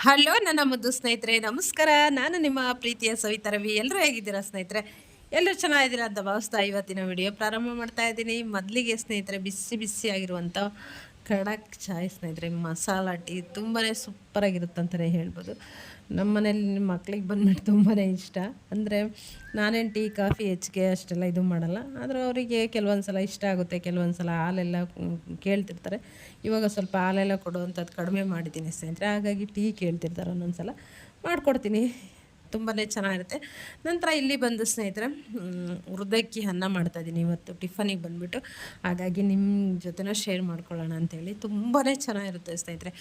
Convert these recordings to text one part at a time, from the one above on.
Hello, ನನ್ನ ಮುದ್ದು ಸ್ನೇಹಿತರೆ, ನಮಸ್ಕಾರ. ನಾನು ನಿಮ್ಮ ಪ್ರೀತಿಯ ಸವಿತಾ ರವಿ. ಎಲ್ಲರೂ ಹೇಗಿದ್ದೀರಾ ಸ್ನೇಹಿತರೆ? ಎಲ್ಲರೂ ಚೆನ್ನಾಗಿದ್ದೀರಾ ಅಂತ ಭಾವಿಸ್ತಾ ಇವತ್ತಿನ ವಿಡಿಯೋ ಪ್ರಾರಂಭ ಮಾಡ್ತಾ ಇದ್ದೀನಿ. ಮೊದಲಿಗೆ ಸ್ನೇಹಿತರೆ, ಬಿಸಿ ಬಿಸಿ ಆಗಿರುವಂಥ ಖಡಕ್ ಚಾಯ್ ಸ್ನೇಹಿತರೆ. ಮಸಾಲ ಟೀ ತುಂಬಾ ಸೂಪರಾಗಿರುತ್ತಂತಲೇ ಹೇಳ್ಬೋದು. ನಮ್ಮ ಮನೇಲಿ ಮಕ್ಳಿಗೆ ಬಂದ್ಬಿಟ್ಟು ತುಂಬಾ ಇಷ್ಟ. ಅಂದರೆ ನಾನೇನು ಟೀ, ಕಾಫಿ, ಹೆಚ್ಚಿಗೆ ಅಷ್ಟೆಲ್ಲ ಇದು ಮಾಡಲ್ಲ. ಆದರೂ ಅವರಿಗೆ ಕೆಲವೊಂದು ಸಲ ಇಷ್ಟ ಆಗುತ್ತೆ ಕೆಲವೊಂದು ಸಲ ಹಾಲೆಲ್ಲ ಕೇಳ್ತಿರ್ತಾರೆ. ಇವಾಗ ಸ್ವಲ್ಪ ಹಾಲೆಲ್ಲ ಕೊಡುವಂಥದ್ದು ಕಡಿಮೆ ಮಾಡಿದ್ದೀನಿ ಸ್ನೇಹಿತರೆ. ಹಾಗಾಗಿ ಟೀ ಕೇಳ್ತಿರ್ತಾರೆ ಒಂದೊಂದು ಸಲ ಮಾಡಿಕೊಡ್ತೀನಿ. ತುಂಬಾ ಚೆನ್ನಾಗಿರುತ್ತೆ. ನಂತರ ಇಲ್ಲಿ ಬಂದು ಸ್ನೇಹಿತರೆ ಉರ್ದಕ್ಕಿ ಅನ್ನ ಮಾಡ್ತಾಯಿದ್ದೀನಿ ಇವತ್ತು. ಟಿಫನಿಗೆ ಬಂದುಬಿಟ್ಟು. ಹಾಗಾಗಿ ನಿಮ್ಮ ಜೊತೆನೂ ಶೇರ್ ಮಾಡ್ಕೊಳ್ಳೋಣ ಅಂತೇಳಿ. ತುಂಬಾ ಚೆನ್ನಾಗಿರುತ್ತೆ ಸ್ನೇಹಿತರೆ.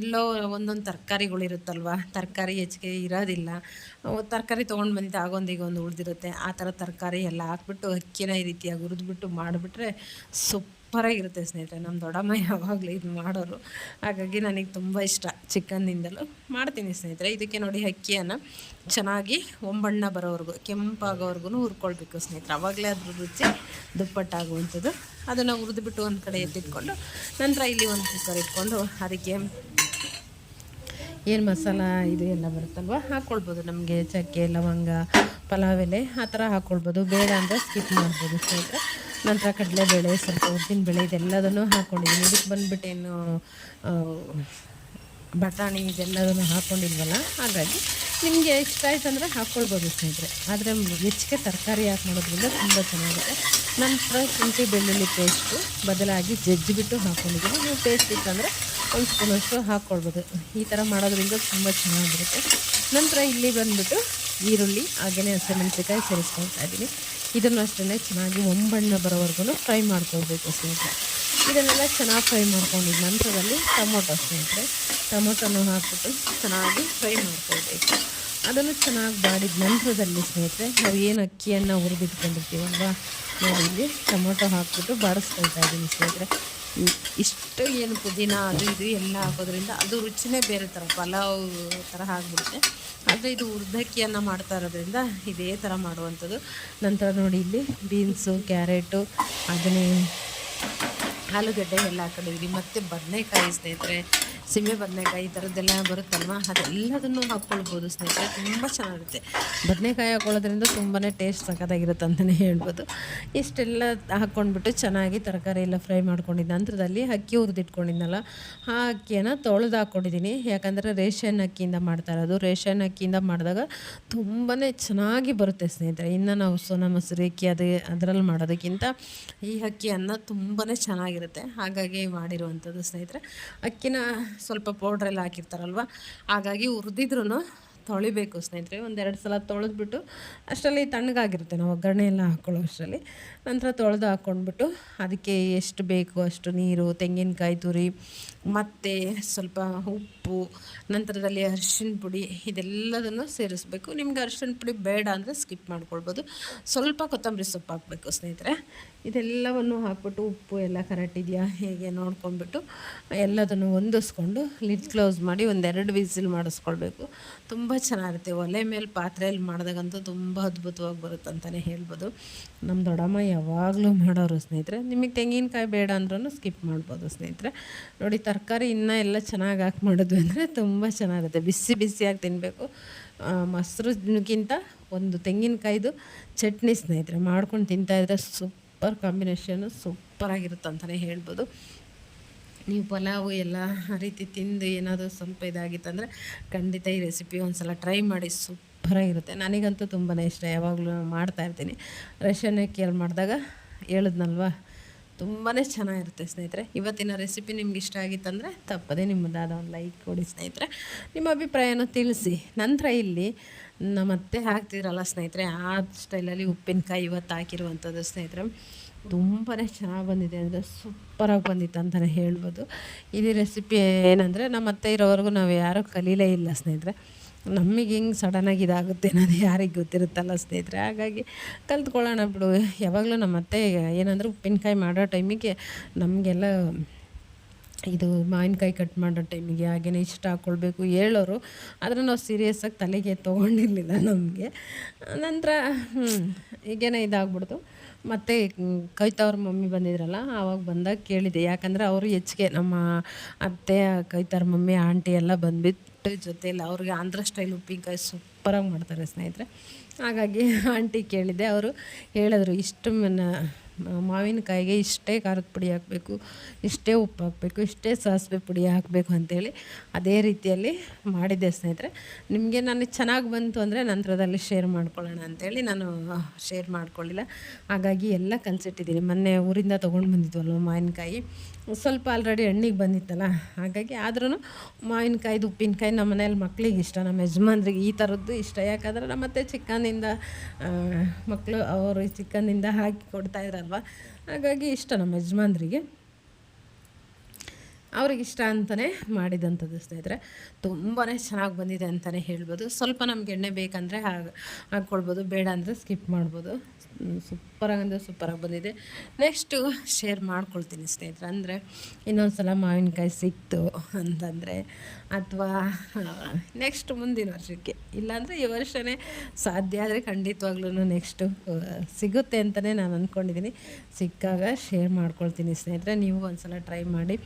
ಎಲ್ಲೋ ಒಂದೊಂದು ತರಕಾರಿಗಳಿರುತ್ತಲ್ವ ತರಕಾರಿ ಹೆಚ್ಚಿಗೆ ಇರೋದಿಲ್ಲ. ತರಕಾರಿ ತೊಗೊಂಡು ಬಂದಿದ್ದು. ಆಗೊಂದು ಈಗೊಂದು ಉಳಿದಿರುತ್ತೆ. ಆ ಥರ ತರಕಾರಿ ಎಲ್ಲ ಹಾಕ್ಬಿಟ್ಟು ಅಕ್ಕಿನ ಈ ರೀತಿಯಾಗಿ ಹುರಿದ್ಬಿಟ್ಟು ಮಾಡಿಬಿಟ್ರೆ ಸೂಪರಾಗಿರುತ್ತೆ ಸ್ನೇಹಿತರೆ ನಮ್ಮ ದೊಡ್ಡಮ್ಮ ಯಾವಾಗಲೂ ಇದು ಮಾಡೋರು. ಹಾಗಾಗಿ ನನಗೆ ತುಂಬ ಇಷ್ಟ ಚಿಕನ್ನಿಂದಲೂ ಮಾಡ್ತೀನಿ ಸ್ನೇಹಿತರೆ, ಇದಕ್ಕೆ ನೋಡಿ ಅಕ್ಕಿಯನ್ನು ಚೆನ್ನಾಗಿ ಒಂಬಣ್ಣ ಬರೋವರೆಗೂ ಕೆಂಪಾಗೋವರೆಗೂ ಹುರ್ಕೊಳ್ಬೇಕು ಸ್ನೇಹಿತರೆ. ಅವಾಗಲೇ ಅದ್ರ ರುಚಿ ದುಪ್ಪಟ್ಟಾಗುವಂಥದ್ದು. ಅದನ್ನು ಹುರಿದ್ಬಿಟ್ಟು ಒಂದು ಕಡೆ ಎತ್ತಿಟ್ಕೊಂಡು, ನಂತರ ಇಲ್ಲಿ ಒಂದು ಕುಕ್ಕರ್ ಇಟ್ಕೊಂಡು ಅದಕ್ಕೆ ಏನು ಮಸಾಲ ಇದು ಎಲ್ಲ ಬರುತ್ತಲ್ವ ಹಾಕ್ಕೊಳ್ಬೋದು ನಮಗೆ ಚಕ್ಕೆ, ಲವಂಗ, ಪಲಾವ್ ಎಲೆ ಆ ಥರ ಹಾಕ್ಕೊಳ್ಬೋದು ಬೇಡ ಅಂದರೆ ಸ್ಕಿಪ್ ಮಾಡ್ಬೋದು ಸ್ನೇಹಿತರೆ. ನಂತರ ಕಡಲೆಬೇಳೆ, ಸ್ವಲ್ಪ ಉದ್ದಿನ ಬೇಳೆ, ಇದೆಲ್ಲದನ್ನು ಹಾಕ್ಕೊಂಡಿದ್ದೀನಿ ಇದಕ್ಕೆ ಬಂದುಬಿಟ್ಟು ಏನು ಬಟಾಣಿ ಇದೆಲ್ಲದನ್ನು ಹಾಕ್ಕೊಂಡಿಲ್ವಲ್ಲ ಹಾಗಾಗಿ ನಿಮಗೆ ಇಷ್ಟ ಆಯ್ತು ಅಂದರೆ ಹಾಕ್ಕೊಳ್ಬೋದು ಸ್ನೇಹಿತರೆ. ಆದರೆ ಹೆಚ್ಚಿಗೆ ತರಕಾರಿ ಹಾಕಿ ಮಾಡೋದ್ರಿಂದ ತುಂಬ ಚೆನ್ನಾಗಿರುತ್ತೆ ನಂತರ ಶುಂಠಿ ಬೆಳ್ಳುಳ್ಳಿ ಪೇಸ್ಟು ಬದಲಾಗಿ ಜಜ್ಜಿಬಿಟ್ಟು ಹಾಕ್ಕೊಂಡಿದ್ದೀನಿ ನೀವು ಪೇಸ್ಟ್ ಇತ್ತಂದರೆ ಒಂದು ಸ್ಪೂನಷ್ಟು ಹಾಕ್ಕೊಳ್ಬೋದು. ಈ ಥರ ಮಾಡೋದ್ರಿಂದ ತುಂಬ ಚೆನ್ನಾಗಿರುತ್ತೆ. ನಂತರ ಇಲ್ಲಿ ಬಂದುಬಿಟ್ಟು ಈರುಳ್ಳಿ ಹಾಗೆಯೇ ಹಸಿಮೆಣಸಿಕಾಯಿ ಸೇರಿಸ್ಕೊಳ್ತಾ ಇದ್ದೀನಿ. ಇದನ್ನು ಅಷ್ಟೇ ಚೆನ್ನಾಗಿ ಒಂಬಣ್ಣ ಬರೋವರೆಗೂ ಫ್ರೈ ಮಾಡ್ಕೊಳ್ಬೇಕು ಸ್ನೇಹಿತರೆ. ಇದನ್ನೆಲ್ಲ ಚೆನ್ನಾಗಿ ಫ್ರೈ ಮಾಡ್ಕೊಂಡಿದ್ದ ನಂತರದಲ್ಲಿ ಟೊಮೊಟೊ ಸ್ನೇಹಿತರೆ. ಟೊಮೊಟೊನ ಹಾಕ್ಬಿಟ್ಟು ಚೆನ್ನಾಗಿ ಫ್ರೈ ಮಾಡ್ಕೊಳ್ಬೇಕು. ಅದನ್ನು ಚೆನ್ನಾಗಿ ಬಾಡಿದ ನಂತರದಲ್ಲಿ ಸ್ನೇಹಿತರೆ, ನಾವು ಏನು ಅಕ್ಕಿಯನ್ನು ಹುರಿದಿಟ್ಕೊಂಡಿರ್ತೀವಲ್ವಾ ನೋಡಿ ಇಲ್ಲಿ ಟೊಮೊಟೊ ಹಾಕ್ಬಿಟ್ಟು ಬಾಡಿಸ್ಕೊಳ್ತಾ ಇದ್ದೀನಿ ಸ್ನೇಹಿತರೆ. ಇಷ್ಟು ಏನು ಪುದೀನ ಅದು ಇದು ಎಲ್ಲ ಹಾಕೋದ್ರಿಂದ ಅದು ರುಚಿನೇ ಬೇರೆ ಥರ, ಪಲಾವ್ ಥರ ಆಗಿಬಿಡುತ್ತೆ. ಆದರೆ ಇದು ಉರ್ದಕ್ಕಿಯನ್ನು ಮಾಡ್ತಾ ಇರೋದ್ರಿಂದ ಇದೇ ಥರ ಮಾಡುವಂಥದ್ದು. ನಂತರ ನೋಡಿ ಇಲ್ಲಿ ಬೀನ್ಸು, ಕ್ಯಾರೆಟು, ಅದನ್ನೇ ಆಲೂಗಡ್ಡೆ ಎಲ್ಲ ಹಾಕೊಂಡಿದ್ದೀನಿ ಮತ್ತು ಬದನೆಕಾಯಿ ಸ್ನೇಹಿತರೆ ಸೀಮೆ ಬದನೆಕಾಯಿ ಈ ಥರದ್ದೆಲ್ಲ ಬರುತ್ತಲ್ವ? ಅದೆಲ್ಲದನ್ನು ಹಾಕ್ಕೊಳ್ಬೋದು ಸ್ನೇಹಿತರೆ. ತುಂಬ ಚೆನ್ನಾಗಿರುತ್ತೆ. ಬದನೆಕಾಯಿ ಹಾಕ್ಕೊಳ್ಳೋದ್ರಿಂದ ತುಂಬಾ ಟೇಸ್ಟ್ ಸಖತ್ತಾಗಿರುತ್ತೆ ಅಂತಲೇ ಹೇಳ್ಬೋದು. ಇಷ್ಟೆಲ್ಲ ಹಾಕ್ಕೊಂಡ್ಬಿಟ್ಟು ಚೆನ್ನಾಗಿ ತರಕಾರಿ ಎಲ್ಲ ಫ್ರೈ ಮಾಡ್ಕೊಂಡಿದ್ದ ನಂತರದಲ್ಲಿ ಅಕ್ಕಿ ಹುರಿದಿಟ್ಕೊಂಡಿದ್ನಲ್ಲ, ಆ ಅಕ್ಕಿಯನ್ನು ತೊಳೆದು ಹಾಕ್ಕೊಂಡಿದ್ದೀನಿ. ಯಾಕಂದರೆ ರೇಷನ್ ಅಕ್ಕಿಯಿಂದ ಮಾಡ್ತಾ ಇರೋದು. ರೇಷನ್ ಅಕ್ಕಿಯಿಂದ ಮಾಡಿದಾಗ ತುಂಬಾ ಚೆನ್ನಾಗಿ ಬರುತ್ತೆ ಸ್ನೇಹಿತರೆ. ಇನ್ನು ನಾವು ಸೋನಾ ಮೊಸರು ಅಕ್ಕಿ ಅದೇ, ಅದರಲ್ಲಿ ಮಾಡೋದಕ್ಕಿಂತ ಈ ಅಕ್ಕಿ ಅನ್ನ ತುಂಬಾ ಚೆನ್ನಾಗಿರುತ್ತೆ. ಹಾಗಾಗಿ ಮಾಡಿರುವಂಥದ್ದು ಸ್ನೇಹಿತರೆ. ಅಕ್ಕಿನ ಸ್ವಲ್ಪ ಪೌಡ್ರೆಲ್ಲ ಹಾಕಿರ್ತಾರಲ್ವ? ಹಾಗಾಗಿ ಹುರಿದಿದ್ರು ತೊಳಿಬೇಕು ಸ್ನೇಹಿತರೆ. ಒಂದೆರಡು ಸಲ ತೊಳೆದ್ಬಿಟ್ಟು ಅಷ್ಟರಲ್ಲಿ ತಣ್ಣಗಾಗಿರುತ್ತೆ. ನಾವು ಒಗ್ಗರಣೆ ಎಲ್ಲ ಹಾಕ್ಕೊಳ್ಳೋ ಅಷ್ಟರಲ್ಲಿ. ನಂತರ ತೊಳೆದು ಹಾಕ್ಕೊಂಡ್ಬಿಟ್ಟು ಅದಕ್ಕೆ ಎಷ್ಟು ಬೇಕು ಅಷ್ಟು ನೀರು, ತೆಂಗಿನಕಾಯಿ ತುರಿ, ಮತ್ತು ಸ್ವಲ್ಪ ಉಪ್ಪು, ನಂತರದಲ್ಲಿ ಅರಿಶಿನ ಪುಡಿ ಇದೆಲ್ಲದನ್ನು ಸೇರಿಸ್ಬೇಕು. ನಿಮ್ಗೆ ಅರಿಶಿನ ಪುಡಿ ಬೇಡ ಅಂದರೆ ಸ್ಕಿಪ್ ಮಾಡ್ಕೊಳ್ಬೋದು. ಸ್ವಲ್ಪ ಕೊತ್ತಂಬರಿ ಸೊಪ್ಪು ಹಾಕಬೇಕು ಸ್ನೇಹಿತರೆ. ಇದೆಲ್ಲವನ್ನು ಹಾಕ್ಬಿಟ್ಟು ಉಪ್ಪು ಎಲ್ಲ ಕರೆಕ್ಟ್ ಇದೆಯಾ? ಹೇಗೆ? ನೋಡ್ಕೊಂಡ್ಬಿಟ್ಟು ಎಲ್ಲದನ್ನು ಹೊಂದಿಸ್ಕೊಂಡು ಲಿಡ್ ಕ್ಲೋಸ್ ಮಾಡಿ ಒಂದೆರಡು ವಿಸಿಲ್ ಮಾಡಿಸ್ಕೊಳ್ಬೇಕು. ತುಂಬ ಚೆನ್ನಾಗಿರುತ್ತೆ. ಒಲೆ ಮೇಲೆ ಪಾತ್ರೆಯಲ್ಲಿ ಮಾಡಿದಾಗಂತೂ ತುಂಬ ಅದ್ಭುತವಾಗಿ ಬರುತ್ತೆ ಅಂತಲೇ ಹೇಳ್ಬೋದು. ನಮ್ಮ ದೊಡ್ಡಮ್ಮ ಯಾವಾಗಲೂ ಮಾಡೋರು ಸ್ನೇಹಿತರೆ, ನಿಮಗೆ ತೆಂಗಿನಕಾಯಿ ಬೇಡ ಅಂದ್ರೂ ಸ್ಕಿಪ್ ಮಾಡ್ಬೋದು ಸ್ನೇಹಿತರೆ. ನೋಡಿ, ತರಕಾರಿ ಇನ್ನೂ ಎಲ್ಲ ಚೆನ್ನಾಗಿ ಹಾಕಿ ಮಾಡಿದ್ವಿ ಅಂದರೆ ತುಂಬ ಚೆನ್ನಾಗಿರುತ್ತೆ. ಬಿಸಿ ಬಿಸಿಯಾಗಿ ತಿನ್ನಬೇಕು ಮೊಸರುಗಿಂತ ಒಂದು ತೆಂಗಿನಕಾಯ್ದು ಚಟ್ನಿ ಸ್ನೇಹಿತರೆ ಮಾಡ್ಕೊಂಡು ತಿಂತಾಯಿದ್ರೆ ಸೂಪರ್ ಕಾಂಬಿನೇಷನು ಸೂಪರಾಗಿರುತ್ತೆ ಅಂತಲೇ ಹೇಳ್ಬೋದು. ನೀವು ಪಲಾವು ಎಲ್ಲ ರೀತಿ ತಿಂದು ಏನಾದರೂ ಸ್ವಲ್ಪ ಇದಾಗಿತ್ತಂದರೆ ಖಂಡಿತ ಈ ರೆಸಿಪಿ ಒಂದು ಸಲ ಟ್ರೈ ಮಾಡಿ ಸೂಪರಾಗಿರುತ್ತೆ ನನಗಂತೂ ತುಂಬಾ ಇಷ್ಟ, ಯಾವಾಗಲೂ ಮಾಡ್ತಾ ಇರ್ತೀನಿ. ರೇಷನ್ ಕೇಲ್ ಮಾಡಿದಾಗ ಹೇಳಿದ್ನಲ್ವಾ? ತುಂಬಾ ಚೆನ್ನಾಗಿರುತ್ತೆ ಸ್ನೇಹಿತರೆ. ಇವತ್ತಿನ ರೆಸಿಪಿ ನಿಮ್ಗೆ ಇಷ್ಟ ಆಗಿತ್ತಂದರೆ ತಪ್ಪದೇ ನಿಮ್ಮದಾದ ಒಂದು ಲೈಕ್ ಕೊಡಿ ಸ್ನೇಹಿತರೆ. ನಿಮ್ಮ ಅಭಿಪ್ರಾಯನ ತಿಳಿಸಿ. ನಂತರ ಇಲ್ಲಿ ನಮ್ಮ ಅತ್ತೆ ಹಾಕ್ತಿದ್ರಲ್ಲ ಸ್ನೇಹಿತರೆ, ಆ ಸ್ಟೈಲಲ್ಲಿ ಉಪ್ಪಿನಕಾಯಿ ಇವತ್ತು ಹಾಕಿರುವಂಥದ್ದು ಸ್ನೇಹಿತರೆ. ತುಂಬಾ ಚೆನ್ನಾಗಿ ಬಂದಿದೆ ಅಂದರೆ ಸೂಪರಾಗಿ ಬಂದಿತ್ತು ಅಂತಲೇ ಹೇಳ್ಬೋದು. ಇದು ರೆಸಿಪಿ ಏನಂದರೆ ನಮ್ಮ ಅತ್ತೆ ಇರೋವರೆಗೂ ನಾವು ಯಾರೂ ಕಲೀಲೇ ಇಲ್ಲ ಸ್ನೇಹಿತರೆ. ನಮಗೆ ಹಿಂಗೆ ಸಡನ್ನಾಗಿ ಇದಾಗುತ್ತೆ ಅನ್ನೋದು ಯಾರಿಗೆ ಗೊತ್ತಿರುತ್ತಲ್ಲ ಸ್ನೇಹಿತರೆ. ಹಾಗಾಗಿ ಕಲ್ತ್ಕೊಳ್ಳೋಣ ಬಿಡು. ಯಾವಾಗಲೂ ನಮ್ಮ ಅತ್ತೆ ಏನಂದ್ರೆ ಉಪ್ಪಿನಕಾಯಿ ಮಾಡೋ ಟೈಮಿಗೆ ನಮಗೆಲ್ಲ ಇದು ಮಾವಿನಕಾಯಿ ಕಟ್ ಮಾಡೋ ಟೈಮಿಗೆ ಹಾಗೆಯೇ ಇಷ್ಟ ಹಾಕ್ಕೊಳ್ಬೇಕು ಹೇಳೋರು. ಆದರೆ ನಾವು ಸೀರಿಯಸ್ಸಾಗಿ ತಲೆಗೆ ತೊಗೊಂಡಿರಲಿಲ್ಲ ನಮಗೆ. ನಂತರ ಈಗೇನೋ ಇದಾಗ್ಬಿಡ್ತು. ಮತ್ತು ಕವಿತಾವ್ರ ಮಮ್ಮಿ ಬಂದಿದ್ರಲ್ಲ, ಆವಾಗ ಬಂದಾಗ ಕೇಳಿದೆ. ಯಾಕಂದರೆ ಅವರು ಹೆಚ್ಚಿಗೆ ನಮ್ಮ ಅತ್ತೆ ಕವಿತವ್ರ ಮಮ್ಮಿ, ಆಂಟಿ ಎಲ್ಲ ಬಂದ್ಬಿಟ್ಟು ಜೊತೆಯಲ್ಲಿ ಅವ್ರಿಗೆ ಆಂಧ್ರ ಸ್ಟೈಲ್ ಉಪ್ಪಿನಕಾಯಿ ಸೂಪರಾಗಿ ಮಾಡ್ತಾರೆ ಸ್ನೇಹಿತರೆ. ಹಾಗಾಗಿ ಆಂಟಿ ಕೇಳಿದೆ, ಅವರು ಹೇಳಿದ್ರು, ಇಷ್ಟು ಮಾವಿನಕಾಯಿಗೆ ಇಷ್ಟೇ ಖಾರದ ಪುಡಿ ಹಾಕಬೇಕು, ಇಷ್ಟೇ ಉಪ್ಪು ಹಾಕಬೇಕು, ಇಷ್ಟೇ ಸಾಸಿವೆ ಪುಡಿ ಹಾಕಬೇಕು ಅಂತೇಳಿ ಅದೇ ರೀತಿಯಲ್ಲಿ ಮಾಡಿದ್ದೆ ಸ್ನೇಹಿತರೆ. ನಿಮಗೆ ನಾನು ಚೆನ್ನಾಗಿ ಬಂತು ಅಂದರೆ ನಂತರದಲ್ಲಿ ಶೇರ್ ಮಾಡ್ಕೊಳ್ಳೋಣ ಅಂತೇಳಿ ನಾನು ಶೇರ್ ಮಾಡ್ಕೊಳ್ಳಿಲ್ಲ. ಹಾಗಾಗಿ ಎಲ್ಲ ಕಲಿಸಿಟ್ಟಿದ್ದೀನಿ. ಮೊನ್ನೆ ಊರಿಂದ ತೊಗೊಂಡು ಬಂದಿದ್ವಲ್ವ ಮಾವಿನಕಾಯಿ. ಸ್ವಲ್ಪ ಆಲ್ರೆಡಿ ಹಣ್ಣಿಗೆ ಬಂದಿತ್ತಲ್ಲ, ಹಾಗಾಗಿ ಆದ್ರೂ ಮಾವಿನಕಾಯ್ದು ಉಪ್ಪಿನಕಾಯಿ ನಮ್ಮ ಮನೇಲಿ ಮಕ್ಕಳಿಗೆ ಇಷ್ಟ, ನಮ್ಮ ಯಜಮಾನ್ರಿಗೆ ಈ ಥರದ್ದು ಇಷ್ಟ. ಯಾಕಂದರೆ ನಮ್ಮ ಮತ್ತೆ ಚಿಕ್ಕಂದಿಂದ ಮಕ್ಕಳು ಅವರು ಚಿಕ್ಕಂದಿಂದ ಹಾಕಿ ಕೊಡ್ತಾ ಇದ್ರಲ್ವ ಹಾಗಾಗಿ ಇಷ್ಟ ನಮ್ಮ ಯಜಮಾನ್ರಿಗೆ. ಅವ್ರಿಗೆ ಇಷ್ಟ ಅಂತಲೇ ಮಾಡಿದಂಥದ್ದು ಸ್ನೇಹಿತರೆ. ತುಂಬಾ ಚೆನ್ನಾಗಿ ಬಂದಿದೆ ಅಂತಲೇ ಹೇಳ್ಬೋದು. ಸ್ವಲ್ಪ ನಮ್ಗೆ ಎಣ್ಣೆ ಬೇಕಂದರೆ ಹಾಕ್ಕೊಳ್ಬೋದು. ಬೇಡ ಅಂದರೆ ಸ್ಕಿಪ್ ಮಾಡ್ಬೋದು. ಸೂಪರಾಗಿ ಅಂದರೆ ಸೂಪರಾಗಿ ಬಂದಿದೆ. ನೆಕ್ಸ್ಟು ಶೇರ್ ಮಾಡ್ಕೊಳ್ತೀನಿ ಸ್ನೇಹಿತರೆ. ಅಂದರೆ ಇನ್ನೊಂದು ಸಲ ಮಾವಿನಕಾಯಿ ಸಿಕ್ತು ಅಂತಂದರೆ ಅಥವಾ ನೆಕ್ಸ್ಟ್ ಮುಂದಿನ ವರ್ಷಕ್ಕೆ. ಇಲ್ಲಾಂದರೆ ಈ ವರ್ಷವೇ ಸಾಧ್ಯ ಆದರೆ ಖಂಡಿತವಾಗ್ಲೂ ನೆಕ್ಸ್ಟು ಸಿಗುತ್ತೆ ಅಂತಲೇ ನಾನು ಅಂದ್ಕೊಂಡಿದ್ದೀನಿ ಸಿಕ್ಕಾಗ ಶೇರ್ ಮಾಡ್ಕೊಳ್ತೀನಿ ಸ್ನೇಹಿತರೆ. ನೀವು ಒಂದು ಸಲ ಟ್ರೈ ಮಾಡಿ.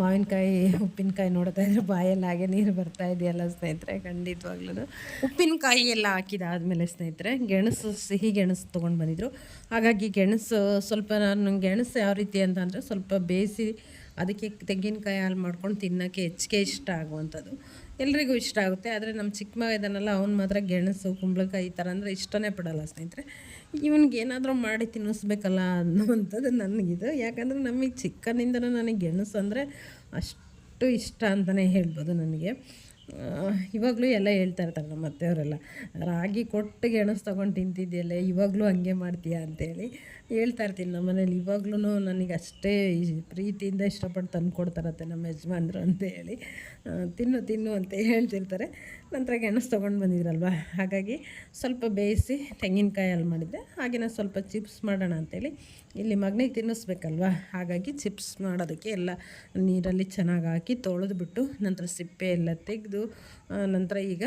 ಮಾವಿನಕಾಯಿ, ಉಪ್ಪಿನಕಾಯಿ ನೋಡ್ತಾ ಇದ್ರೆ ಬಾಯಲ್ಲಿ ಹಾಗೆ ನೀರು ಬರ್ತಾ ಇದೆಯಲ್ಲ ಸ್ನೇಹಿತರೆ ಖಂಡಿತವಾಗ್ಲೂ ಉಪ್ಪಿನಕಾಯಿ ಎಲ್ಲ ಹಾಕಿದಾದ್ಮೇಲೆ ಸ್ನೇಹಿತರೆ, ಗೆಣಸು ಸಿಹಿ ಗೆಣಸು ತೊಗೊಂಡು ಬಂದಿದ್ರು. ಹಾಗಾಗಿ ಗೆಣಸು ಸ್ವಲ್ಪ ನಾನು ಗೆಣಸು ಯಾವ ರೀತಿ ಅಂತ ಅಂದರೆ ಸ್ವಲ್ಪ ಬೇಯಿಸಿ ಅದಕ್ಕೆ ತೆಂಗಿನಕಾಯಿ ಹಾಲು ಮಾಡ್ಕೊಂಡು ತಿನ್ನೋಕ್ಕೆ ಹೆಚ್ಚಿಗೆ ಇಷ್ಟ ಆಗುವಂಥದ್ದು. ಎಲ್ರಿಗೂ ಇಷ್ಟ ಆಗುತ್ತೆ, ಆದರೆ ನಮ್ಮ ಚಿಕ್ಕ ಮಗ ಇದನ್ನೆಲ್ಲ, ಅವ್ನು ಮಾತ್ರ ಗೆಣಸು, ಕುಂಬಳಕಾಯಿ ಈ ಥರ ಅಂದರೆ ಇಷ್ಟನೇ ಪಡೋಲ್ಲ ಸ್ನೇಹಿತರೆ. ಇವನಿಗೆ ಏನಾದರೂ ಮಾಡಿ ತಿನ್ನಿಸ್ಬೇಕಲ್ಲ ಅನ್ನುವಂಥದ್ದು ನನಗಿದು. ಯಾಕಂದರೆ ನಮಗೆ ಚಿಕ್ಕನಿಂದನೂ ನನಗೆ ಗೆಣಸು ಅಂದರೆ ಅಷ್ಟು ಇಷ್ಟ ಅಂತಲೇ ಹೇಳ್ಬೋದು ನನಗೆ. ಇವಾಗಲೂ ಎಲ್ಲ ಹೇಳ್ತಾ ಇರ್ತಾರೆ ನಮ್ಮ ಅತ್ತೆಯವರೆಲ್ಲ, ರಾಗಿ ಕೊಟ್ಟು ಗೆಣಸು ತೊಗೊಂಡು ತಿಂತಿದ್ಯಲ್ಲ, ಇವಾಗಲೂ ಹಂಗೆ ಮಾಡ್ತೀಯಾ? ಅಂತೇಳಿ. ಹೇಳ್ತಾ ಇರ್ತೀನಿ ನಮ್ಮ ಮನೇಲಿ. ಇವಾಗ್ಲೂ ನನಗೆ ಅಷ್ಟೇ ಪ್ರೀತಿಯಿಂದ ಇಷ್ಟಪಟ್ಟು ತಂದು ಕೊಡ್ತಾರತ್ತೆ ನಮ್ಮ ಯಜಮಾನ್ರು ಅಂತೇಳಿ ತಿನ್ನು ತಿನ್ನು ಅಂತ ಹೇಳ್ತಿರ್ತಾರೆ. ನಂತರ ಗೆಣಸು ತೊಗೊಂಡು ಬಂದಿದ್ರಲ್ವ? ಹಾಗಾಗಿ ಸ್ವಲ್ಪ ಬೇಯಿಸಿ ತೆಂಗಿನಕಾಯಿ ಅಲ್ಲಿ ಮಾಡಿದ್ದೆ ನಾನು ಸ್ವಲ್ಪ ಚಿಪ್ಸ್ ಮಾಡೋಣ ಅಂತೇಳಿ ಇಲ್ಲಿ ಮಗನಿಗೆ ತಿನ್ನಿಸ್ಬೇಕಲ್ವ? ಹಾಗಾಗಿ ಚಿಪ್ಸ್ ಮಾಡೋದಕ್ಕೆ ಎಲ್ಲ ನೀರಲ್ಲಿ ಚೆನ್ನಾಗಿ ಹಾಕಿ ತೊಳೆದ್ಬಿಟ್ಟು ನಂತರ ಸಿಪ್ಪೆ ಎಲ್ಲ ತೆಗೆದು ನಂತರ ಈಗ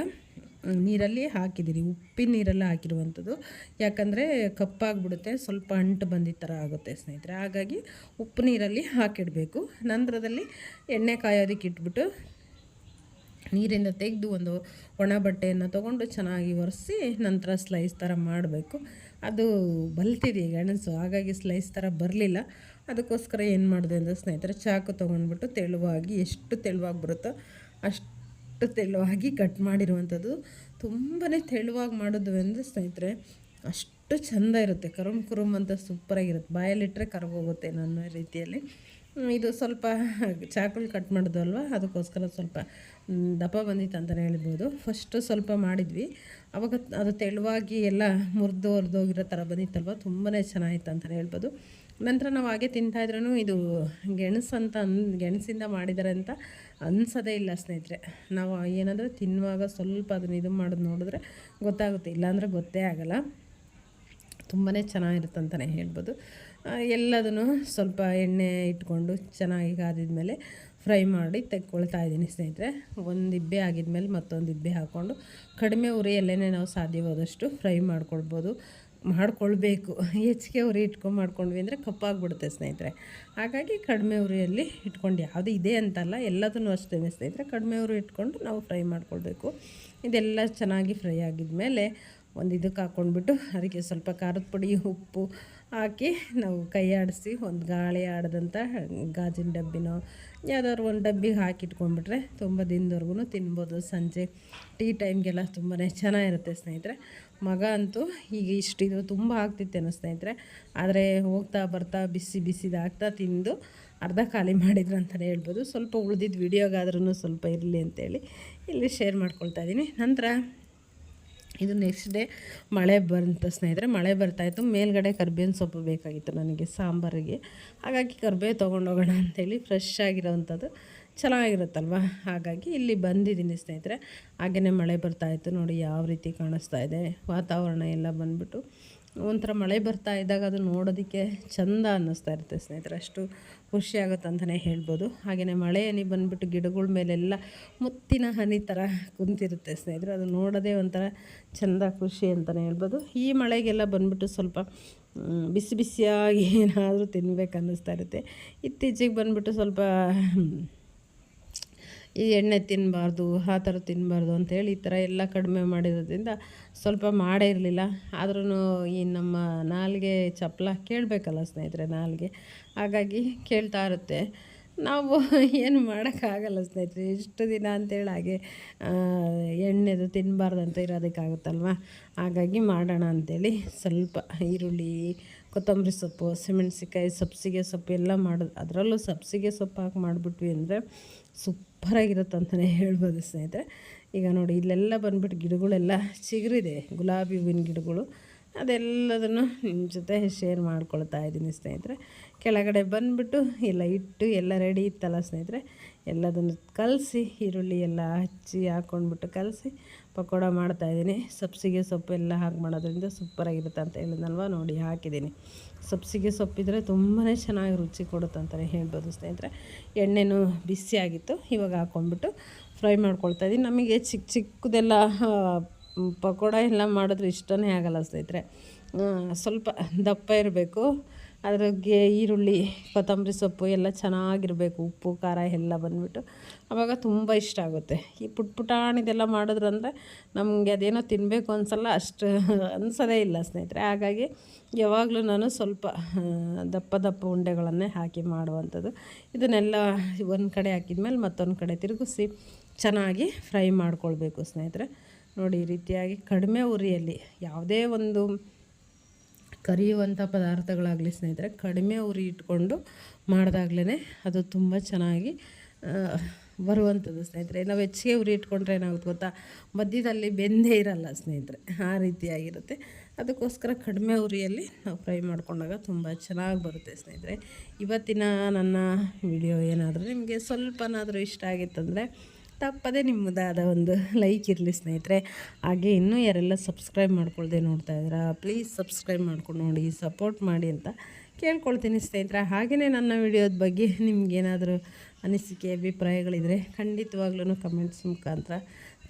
ನೀರಲ್ಲಿ ಹಾಕಿದ್ದೀರಿ ಉಪ್ಪಿನ ನೀರಲ್ಲಿ ಹಾಕಿರುವಂಥದ್ದು. ಯಾಕಂದರೆ ಕಪ್ಪಾಗಿಬಿಡುತ್ತೆ, ಸ್ವಲ್ಪ ಅಂಟು ಬಂದಿದ್ದ ಥರ ಆಗುತ್ತೆ ಸ್ನೇಹಿತರೆ. ಹಾಗಾಗಿ ಉಪ್ಪು ನೀರಲ್ಲಿ ಹಾಕಿಡಬೇಕು. ನಂತರದಲ್ಲಿ ಎಣ್ಣೆ ಕಾಯೋದಕ್ಕೆ ಇಟ್ಬಿಟ್ಟು ನೀರಿಂದ ತೆಗೆದು ಒಂದು ಒಣ ಬಟ್ಟೆಯನ್ನು ತೊಗೊಂಡು ಚೆನ್ನಾಗಿ ಒರೆಸಿ ನಂತರ ಸ್ಲೈಸ್ ಥರ ಮಾಡಬೇಕು. ಅದು ಬಲ್ತಿದೆ ಗೆಣಸು ಹಾಗಾಗಿ ಸ್ಲೈಸ್ ಥರ ಬರಲಿಲ್ಲ. ಅದಕ್ಕೋಸ್ಕರ ಏನು ಮಾಡಿದೆ ಅಂದರೆ ಸ್ನೇಹಿತರೆ, ಚಾಕು ತೊಗೊಂಡ್ಬಿಟ್ಟು ತೆಳುವಾಗಿ ಎಷ್ಟು ತೆಳುವಾಗಿ ಬರುತ್ತೋ ಅಷ್ಟು ಅಷ್ಟು ತೆಳುವಾಗಿ ಕಟ್ ಮಾಡಿರುವಂಥದ್ದು. ತುಂಬಾ ತೆಳುವಾಗಿ ಮಾಡೋದು ಅಂದರೆ ಸ್ನೇಹಿತರೆ, ಅಷ್ಟು ಚೆಂದ ಇರುತ್ತೆ. ಕರುಮ್ ಕುರುಮ್ ಅಂತ ಸೂಪರಾಗಿರುತ್ತೆ. ಬಾಯಲ್ಲಿಟ್ಟರೆ ಕರಗೋಗುತ್ತೆ ನನ್ನ ರೀತಿಯಲ್ಲಿ. ಇದು ಸ್ವಲ್ಪ ಚಾಕುಲ್ ಕಟ್ ಮಾಡೋದು ಅಲ್ವಾ? ಅದಕ್ಕೋಸ್ಕರ ಸ್ವಲ್ಪ ದಪ್ಪ ಬಂದಿತ್ತು ಅಂತಲೇ ಹೇಳ್ಬೋದು. ಫಸ್ಟು ಸ್ವಲ್ಪ ಮಾಡಿದ್ವಿ. ಅವಾಗ ಅದು ತೆಳುವಾಗಿ ಎಲ್ಲ ಮುರಿದು ಹೊರ್ದೋಗಿರೋ ಥರ ಬಂದಿತ್ತಲ್ವ? ತುಂಬಾ ಚೆನ್ನಾಗಿತ್ತು ಅಂತಲೇ ಹೇಳ್ಬೋದು. ನಂತರ ನಾವು ಹಾಗೆ ತಿಂತಾಯಿದ್ರೂ ಇದು ಗೆಣಸು ಅಂತ ಅನ್ ಗೆಣಸಿಂದ ಮಾಡಿದ್ದಾರೆ ಅಂತ ಅನ್ಸೋದೇ ಇಲ್ಲ ಸ್ನೇಹಿತರೆ. ನಾವು ಏನಂದರೆ ತಿನ್ನುವಾಗ ಸ್ವಲ್ಪ ಅದನ್ನ ಇದು ಮಾಡೋದು ನೋಡಿದ್ರೆ ಗೊತ್ತಾಗುತ್ತೆ. ಇಲ್ಲಾಂದರೆ ಗೊತ್ತೇ ಆಗೋಲ್ಲ. ತುಂಬಾ ಚೆನ್ನಾಗಿರುತ್ತೆ ಅಂತಲೇ ಹೇಳ್ಬೋದು. ಎಲ್ಲದನ್ನು ಸ್ವಲ್ಪ ಎಣ್ಣೆ ಇಟ್ಕೊಂಡು ಚೆನ್ನಾಗಿ ಕಾದಿದ್ಮೇಲೆ ಫ್ರೈ ಮಾಡಿ ತೆಕ್ಕೊಳ್ತಾ ಇದ್ದೀನಿ ಸ್ನೇಹಿತರೆ. ಒಂದು ಇಬ್ಬೆ ಆಗಿದ್ಮೇಲೆ ಮತ್ತೊಂದು ಇಬ್ಬೆ ಹಾಕ್ಕೊಂಡು ಕಡಿಮೆ ಉರಿಯಲ್ಲೇ ನಾವು ಸಾಧ್ಯವಾದಷ್ಟು ಫ್ರೈ ಮಾಡ್ಕೊಳ್ಬೋದು. ಮಾಡ್ಕೊಳ್ಬೇಕು. ಹೆಚ್ಚಿಗೆ ಉರಿ ಇಟ್ಕೊಂಡು ಮಾಡ್ಕೊಂಡ್ವಿ ಅಂದರೆ ಕಪ್ಪಾಗ್ಬಿಡುತ್ತೆ ಸ್ನೇಹಿತರೆ. ಹಾಗಾಗಿ ಕಡಿಮೆ ಉರಿಯಲ್ಲಿ ಇಟ್ಕೊಂಡು, ಯಾವುದು ಇದೆ ಅಂತಲ್ಲ, ಎಲ್ಲದನ್ನು ಅಷ್ಟೇ ಸ್ನೇಹಿತರೆ, ಕಡಿಮೆ ಉರಿ ಇಟ್ಕೊಂಡು ನಾವು ಫ್ರೈ ಮಾಡ್ಕೊಳ್ಬೇಕು. ಇದೆಲ್ಲ ಚೆನ್ನಾಗಿ ಫ್ರೈ ಆಗಿದ್ಮೇಲೆ ಒಂದು ಇದಕ್ಕೆ ಹಾಕ್ಕೊಂಡ್ಬಿಟ್ಟು ಅದಕ್ಕೆ ಸ್ವಲ್ಪ ಖಾರದ ಪುಡಿ, ಉಪ್ಪು ಹಾಕಿ ನಾವು ಕೈ ಆಡಿಸಿ ಒಂದು ಗಾಳಿ ಆಡದಂಥ ಗಾಜಿನ ಡಬ್ಬಿನೋ ಯಾವ್ದಾದ್ರು ಒಂದು ಡಬ್ಬಿಗೆ ಹಾಕಿಟ್ಕೊಂಡ್ಬಿಟ್ರೆ ತುಂಬ ದಿನದವರೆಗೂ ತಿನ್ಬೋದು. ಸಂಜೆ ಟೀ ಟೈಮ್ಗೆಲ್ಲ ತುಂಬಾ ಚೆನ್ನಾಗಿರುತ್ತೆ ಸ್ನೇಹಿತರೆ. ಮಗ ಅಂತೂ ಈಗ ಇಷ್ಟಿದು ತುಂಬ ಆಗ್ತಿತ್ತೇನೋ ಸ್ನೇಹಿತರೆ. ಆದರೆ ಹೋಗ್ತಾ ಬರ್ತಾ ಬಿಸಿ ಬಿಸಿದಾಗ್ತಾ ತಿಂದು ಅರ್ಧ ಖಾಲಿ ಮಾಡಿದ್ರು ಅಂತಲೇ ಹೇಳ್ಬೋದು. ಸ್ವಲ್ಪ ಉಳಿದಿದ್ದು ವಿಡಿಯೋಗಾದ್ರೂ ಸ್ವಲ್ಪ ಇರಲಿ ಅಂತೇಳಿ ಇಲ್ಲಿ ಶೇರ್ ಮಾಡ್ಕೊಳ್ತಾ ಇದ್ದೀನಿ. ನಂತರ ಇದು ನೆಕ್ಸ್ಟ್ ಡೇ ಮಳೆ ಬಂತ ಸ್ನೇಹಿತರೆ ಮಳೆ ಬರ್ತಾಯಿತ್ತು ಮೇಲ್ಗಡೆ ಕರ್ಬೇವಿನ ಸೊಪ್ಪು ಬೇಕಾಗಿತ್ತು ನನಗೆ, ಸಾಂಬಾರಿಗೆ. ಹಾಗಾಗಿ ಕರ್ಬೇವು ತೊಗೊಂಡೋಗೋಣ ಅಂತೇಳಿ ಫ್ರೆಶ್ ಆಗಿರೋವಂಥದ್ದು ಚೆನ್ನಾಗಿರುತ್ತಲ್ವ? ಹಾಗಾಗಿ ಇಲ್ಲಿ ಬಂದಿದ್ದೀನಿ ಸ್ನೇಹಿತರೆ. ಹಾಗೆಯೇ ಮಳೆ ಬರ್ತಾಯಿತ್ತು ನೋಡಿ, ಯಾವ ರೀತಿ ಕಾಣಿಸ್ತಾ ಇದೆ. ವಾತಾವರಣ ಎಲ್ಲ ಬಂದ್ಬಿಟ್ಟು ಒಂಥರ ಮಳೆ ಬರ್ತಾ ಇದ್ದಾಗ ಅದು ನೋಡೋದಕ್ಕೆ ಚಂದ ಅನ್ನಿಸ್ತಾ ಇರುತ್ತೆ ಸ್ನೇಹಿತರೆ. ಅಷ್ಟು ಖುಷಿ ಆಗುತ್ತೆ ಅಂತಲೇ ಹೇಳ್ಬೋದು. ಹಾಗೆಯೇ ಮಳೆ ಹನಿ ಬಂದುಬಿಟ್ಟು ಗಿಡಗಳ ಮೇಲೆಲ್ಲ ಮುತ್ತಿನ ಹನಿ ಥರ ಕುಂತಿರುತ್ತೆ ಸ್ನೇಹಿತರೆ. ಅದು ನೋಡೋದೇ ಒಂಥರ ಚೆಂದ ಖುಷಿ ಅಂತಲೇ ಹೇಳ್ಬೋದು. ಈ ಮಳೆಗೆಲ್ಲ ಬಂದುಬಿಟ್ಟು ಸ್ವಲ್ಪ ಬಿಸಿ ಬಿಸಿಯಾಗಿ ಏನಾದರೂ ತಿನ್ಬೇಕು ಅನ್ನಿಸ್ತಾ ಇರುತ್ತೆ. ಇತ್ತೀಚೆಗೆ ಬಂದುಬಿಟ್ಟು ಸ್ವಲ್ಪ ಈ ಎಣ್ಣೆ ತಿನ್ನಬಾರ್ದು ಆ ಥರ ತಿನ್ನಬಾರ್ದು ಅಂತೇಳಿ ಈ ಥರ ಎಲ್ಲ ಕಡಿಮೆ ಮಾಡಿರೋದ್ರಿಂದ ಸ್ವಲ್ಪ ಮಾಡೇ ಇರಲಿಲ್ಲ. ಆದ್ರೂ ಈ ನಮ್ಮ ನಾಲ್ಗೆ ಚಪ್ಪಲ ಕೇಳಬೇಕಲ್ಲ ಸ್ನೇಹಿತರೆ ನಾಲ್ಗೆ, ಹಾಗಾಗಿ ಕೇಳ್ತಾ ಇರುತ್ತೆ. ನಾವು ಏನು ಮಾಡೋಕ್ಕಾಗಲ್ಲ ಸ್ನೇಹಿತರೆ ಎಷ್ಟು ದಿನ ಅಂತೇಳಿ ಹಾಗೆ ಎಣ್ಣೆದು ತಿನ್ನಬಾರ್ದು ಅಂತ ಇರೋದಕ್ಕಾಗುತ್ತಲ್ವ? ಹಾಗಾಗಿ ಮಾಡೋಣ ಅಂಥೇಳಿ ಸ್ವಲ್ಪ ಈರುಳ್ಳಿ, ಕೊತ್ತಂಬರಿ ಸೊಪ್ಪು ಹಸಿಮೆಣ್ಸಿಕಾಯಿ ಸಬ್ಸಿಗೆ ಸೊಪ್ಪು ಎಲ್ಲ ಮಾಡೋದು, ಅದರಲ್ಲೂ ಸಬ್ಸಿಗೆ ಸೊಪ್ಪು ಹಾಕಿ ಮಾಡಿಬಿಟ್ವಿ ಅಂದರೆ ಸೂಪರಾಗಿರುತ್ತೆ ಅಂತಲೇ ಹೇಳ್ಬೋದು ಸ್ನೇಹಿತರೆ. ಈಗ ನೋಡಿ ಇಲ್ಲೆಲ್ಲ ಬಂದ್ಬಿಟ್ಟು ಗಿಡಗಳೆಲ್ಲ ಚಿಗುರಿದೆ. ಗುಲಾಬಿ ಹೂವಿನ ಗಿಡಗಳು. ಅದೆಲ್ಲದನ್ನು ನಿಮ್ಮ ಜೊತೆ ಶೇರ್ ಮಾಡ್ಕೊಳ್ತಾ ಇದ್ದೀನಿ ಸ್ನೇಹಿತರೆ. ಕೆಳಗಡೆ ಬಂದುಬಿಟ್ಟು ಎಲ್ಲ ಇಟ್ಟು ಎಲ್ಲ ರೆಡಿ ಇತ್ತಲ್ಲ ಸ್ನೇಹಿತರೆ? ಎಲ್ಲದನ್ನು ಕಲಸಿ, ಈರುಳ್ಳಿ ಎಲ್ಲ ಹಚ್ಚಿ ಹಾಕ್ಕೊಂಡ್ಬಿಟ್ಟು ಕಲಸಿ ಪಕೋಡ ಮಾಡ್ತಾಯಿದ್ದೀನಿ ಸಬ್ಸಿಗೆ ಸೊಪ್ಪು ಎಲ್ಲ ಹಾಕಿ ಮಾಡೋದ್ರಿಂದ ಸೂಪರಾಗಿರುತ್ತೆ ಅಂತ ಹೇಳಿದ್ನಲ್ವ? ನೋಡಿ, ಹಾಕಿದ್ದೀನಿ. ಸಬ್ಸಿಗೆ ಸೊಪ್ಪಿದ್ರೆ ತುಂಬಾ ಚೆನ್ನಾಗಿ ರುಚಿ ಕೊಡುತ್ತೆ ಅಂತಲೇ ಹೇಳ್ಬೋದು ಸ್ನೇಹಿತರೆ. ಎಣ್ಣೆನೂ ಬಿಸಿಯಾಗಿತ್ತು ಇವಾಗ ಹಾಕ್ಕೊಂಡ್ಬಿಟ್ಟು ಫ್ರೈ ಮಾಡ್ಕೊಳ್ತಾ ಇದ್ದೀನಿ. ನಮಗೆ ಚಿಕ್ಕ ಚಿಕ್ಕದೆಲ್ಲ ಪಕೋಡ ಎಲ್ಲ ಮಾಡಿದ್ರೆ ಇಷ್ಟನೇ ಆಗಲ್ಲ ಸ್ನೇಹಿತರೆ. ಸ್ವಲ್ಪ ದಪ್ಪ ಇರಬೇಕು. ಅದ್ರಾಗೆ ಈರುಳ್ಳಿ, ಕೊತ್ತಂಬರಿ ಸೊಪ್ಪು ಎಲ್ಲ ಚೆನ್ನಾಗಿರಬೇಕು. ಉಪ್ಪು, ಖಾರ ಎಲ್ಲ ಬಂದುಬಿಟ್ಟು ಆವಾಗ ತುಂಬ ಇಷ್ಟ ಆಗುತ್ತೆ. ಈ ಪುಟ್ ಪುಟಾಣಿದೆಲ್ಲ ಮಾಡಿದ್ರಂದರೆ ನಮಗೆ ಅದೇನೋ ತಿನ್ನಬೇಕು ಅನ್ಸಲ್ಲ, ಅಷ್ಟು ಅನ್ಸೋದೇ ಇಲ್ಲ ಸ್ನೇಹಿತರೆ. ಹಾಗಾಗಿ ಯಾವಾಗಲೂ ನಾನು ಸ್ವಲ್ಪ ದಪ್ಪ ದಪ್ಪ ಉಂಡೆಗಳನ್ನೇ ಹಾಕಿ ಮಾಡುವಂಥದ್ದು. ಇದನ್ನೆಲ್ಲ ಒಂದು ಕಡೆ ಹಾಕಿದ ಮೇಲೆ ಮತ್ತೊಂದು ಕಡೆ ತಿರುಗಿಸಿ ಚೆನ್ನಾಗಿ ಫ್ರೈ ಮಾಡ್ಕೊಳ್ಬೇಕು ಸ್ನೇಹಿತರೆ. ನೋಡಿ, ಈ ರೀತಿಯಾಗಿ ಕಡಿಮೆ ಉರಿಯಲ್ಲಿ, ಯಾವುದೇ ಒಂದು ಕರಿಯುವಂಥ ಪದಾರ್ಥಗಳಾಗಲಿ ಸ್ನೇಹಿತರೆ, ಕಡಿಮೆ ಉರಿ ಇಟ್ಕೊಂಡು ಮಾಡಿದಾಗ್ಲೇ ಅದು ತುಂಬ ಚೆನ್ನಾಗಿ ಬರುವಂಥದ್ದು ಸ್ನೇಹಿತರೆ. ನಾವು ಹೆಚ್ಚಿಗೆ ಉರಿ ಇಟ್ಕೊಂಡ್ರೆ ಏನಾಗುತ್ತೆ ಗೊತ್ತಾ? ಮಧ್ಯದಲ್ಲಿ ಬೆಂದೇ ಇರಲ್ಲ ಸ್ನೇಹಿತರೆ. ಆ ರೀತಿಯಾಗಿರುತ್ತೆ. ಅದಕ್ಕೋಸ್ಕರ ಕಡಿಮೆ ಉರಿಯಲ್ಲಿ ನಾವು ಫ್ರೈ ಮಾಡಿಕೊಂಡಾಗ ತುಂಬ ಚೆನ್ನಾಗಿ ಬರುತ್ತೆ ಸ್ನೇಹಿತರೆ. ಇವತ್ತಿನ ನನ್ನ ವಿಡಿಯೋ ಏನಾದರೂ ನಿಮಗೆ ಸ್ವಲ್ಪನಾದರೂ ಇಷ್ಟ ಆಗಿತ್ತಂದರೆ ತಪ್ಪದೇ ನಿಮ್ಮದಾದ ಒಂದು ಲೈಕ್ ಇರಲಿ ಸ್ನೇಹಿತರೆ. ಹಾಗೆ ಇನ್ನೂ ಯಾರೆಲ್ಲ ಸಬ್ಸ್ಕ್ರೈಬ್ ಮಾಡ್ಕೊಳ್ದೆ ನೋಡ್ತಾ ಇದ್ದೀರಾ ಪ್ಲೀಸ್ ಸಬ್ಸ್ಕ್ರೈಬ್ ಮಾಡ್ಕೊಂಡು ನೋಡಿ ಸಪೋರ್ಟ್ ಮಾಡಿ ಅಂತ ಕೇಳ್ಕೊಳ್ತೀನಿ ಸ್ನೇಹಿತರೆ. ಹಾಗೆಯೇ ನನ್ನ ವಿಡಿಯೋದ ಬಗ್ಗೆ ನಿಮಗೇನಾದರೂ ಅನಿಸಿಕೆ, ಅಭಿಪ್ರಾಯಗಳಿದ್ರೆ ಖಂಡಿತವಾಗ್ಲೂ ಕಮೆಂಟ್ಸ್ ಮುಖಾಂತರ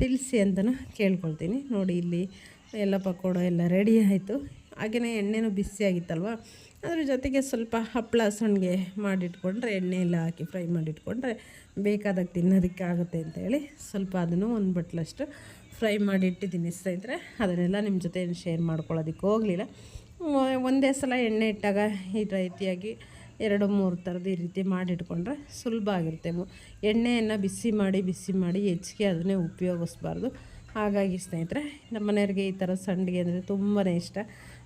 ತಿಳಿಸಿ ಅಂತಲೂ ಕೇಳ್ಕೊಳ್ತೀನಿ. ನೋಡಿ ಇಲ್ಲಿ ಎಲ್ಲ ಪಕೋಡ ಎಲ್ಲ ರೆಡಿ ಆಯಿತು. ಹಾಗೆಯೇ ಎಣ್ಣೆನೂ ಬಿಸಿಯಾಗಿತ್ತಲ್ವ? ಅದ್ರ ಜೊತೆಗೆ ಸ್ವಲ್ಪ ಹಪ್ಪಳ ಸಣ್ಣಗೆ ಮಾಡಿಟ್ಕೊಂಡ್ರೆ ಎಣ್ಣೆ ಎಲ್ಲ ಹಾಕಿ ಫ್ರೈ ಮಾಡಿಟ್ಕೊಂಡ್ರೆ ಬೇಕಾದಾಗ ತಿನ್ನೋದಕ್ಕೆ ಆಗುತ್ತೆ ಅಂತೇಳಿ ಸ್ವಲ್ಪ ಅದನ್ನು ಒಂದು ಬಟ್ಲಷ್ಟು ಫ್ರೈ ಮಾಡಿಟ್ಟಿದ್ದೀನಿ ಸ್ನೇಹಿತರೆ. ಅದನ್ನೆಲ್ಲ ನಿಮ್ಮ ಜೊತೆ ಶೇರ್ ಮಾಡ್ಕೊಳ್ಳೋದಕ್ಕೆ ಹೋಗಲಿಲ್ಲ. ಒಂದೇ ಸಲ ಎಣ್ಣೆ ಇಟ್ಟಾಗ ಈ ರೀತಿಯಾಗಿ ಎರಡು ಮೂರು ಥರದ ಈ ರೀತಿ ಮಾಡಿಟ್ಕೊಂಡ್ರೆ ಸುಲಭ ಆಗಿರುತ್ತೆ. ಎಣ್ಣೆಯನ್ನು ಬಿಸಿ ಮಾಡಿ ಬಿಸಿ ಮಾಡಿ ಹೆಚ್ಚಿಗೆ ಅದನ್ನೇ ಉಪಯೋಗಿಸ್ಬಾರ್ದು. ಹಾಗಾಗಿ ಸ್ನೇಹಿತರೆ, ನಮ್ಮ ಮನೆಯವ್ರಿಗೆ ಈ ಥರ ಸಂಡಿಗೆ ಅಂದರೆ ತುಂಬಾ ಇಷ್ಟ.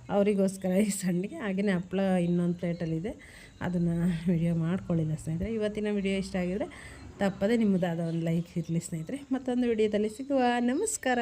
ಅವರಿಗೋಸ್ಕರ ಈ ಸಂಡಿಗೆ ಹಾಗೆಯೇ ಹಪ್ಪಳ ಇನ್ನೊಂದು ಪ್ಲೇಟಲ್ಲಿದೆ. ಅದನ್ನು ವಿಡಿಯೋ ಮಾಡ್ಕೊಳ್ಳಿಲ್ಲ ಸ್ನೇಹಿತರೆ. ಇವತ್ತಿನ ವಿಡಿಯೋ ಇಷ್ಟ ಆಗಿದರೆ ತಪ್ಪದೇ ನಿಮ್ಮದಾದ ಒಂದು ಲೈಕ್ ಇರಲಿ ಸ್ನೇಹಿತರೆ. ಮತ್ತೊಂದು ವಿಡಿಯೋದಲ್ಲಿ ಸಿಗುವ. ನಮಸ್ಕಾರ.